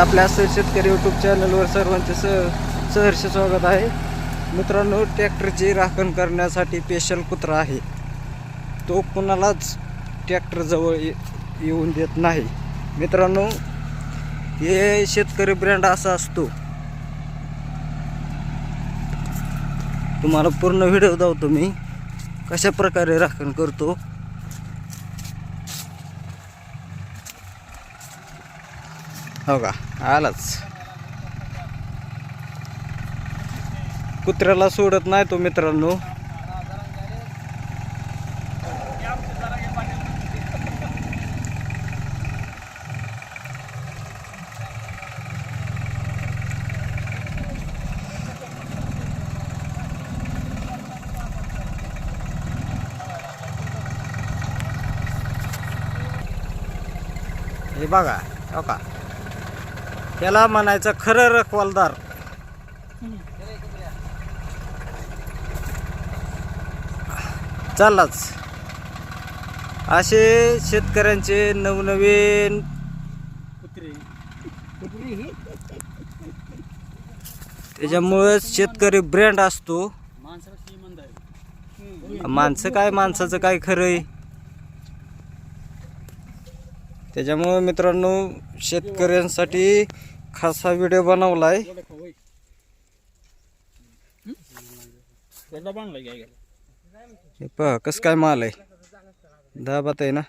आपल्या असं शेतकरी यूट्यूब चॅनलवर सर्वांचे स सहर्ष स्वागत आहे. मित्रांनो ट्रॅक्टरची राखण करण्यासाठी स्पेशल कुत्रा आहे. तो कुणालाच ट्रॅक्टरजवळ ये येऊन देत नाही. मित्रांनो हे शेतकरी ब्रँड असा असतो. तुम्हाला पूर्ण व्हिडिओ दावतो मी. कशा प्रकारे राखण करतो? हो का? आलाच. कुत्र्याला सोडत नाही तो मित्रांनो. हे बघा हो का? त्याला म्हणायचं खरं रखवालदार. चाललाच. असे शेतकऱ्यांचे नवनवीन त्याच्यामुळेच शेतकरी ब्रँड असतो. माणसं काय माणसाचं काय खरं आहे त्याच्यामुळं मित्रांनो शेतकऱ्यांसाठी खासा व्हिडिओ बनवला आहे हे पहा कसं काय माल आहे. दहा बात आहे ना.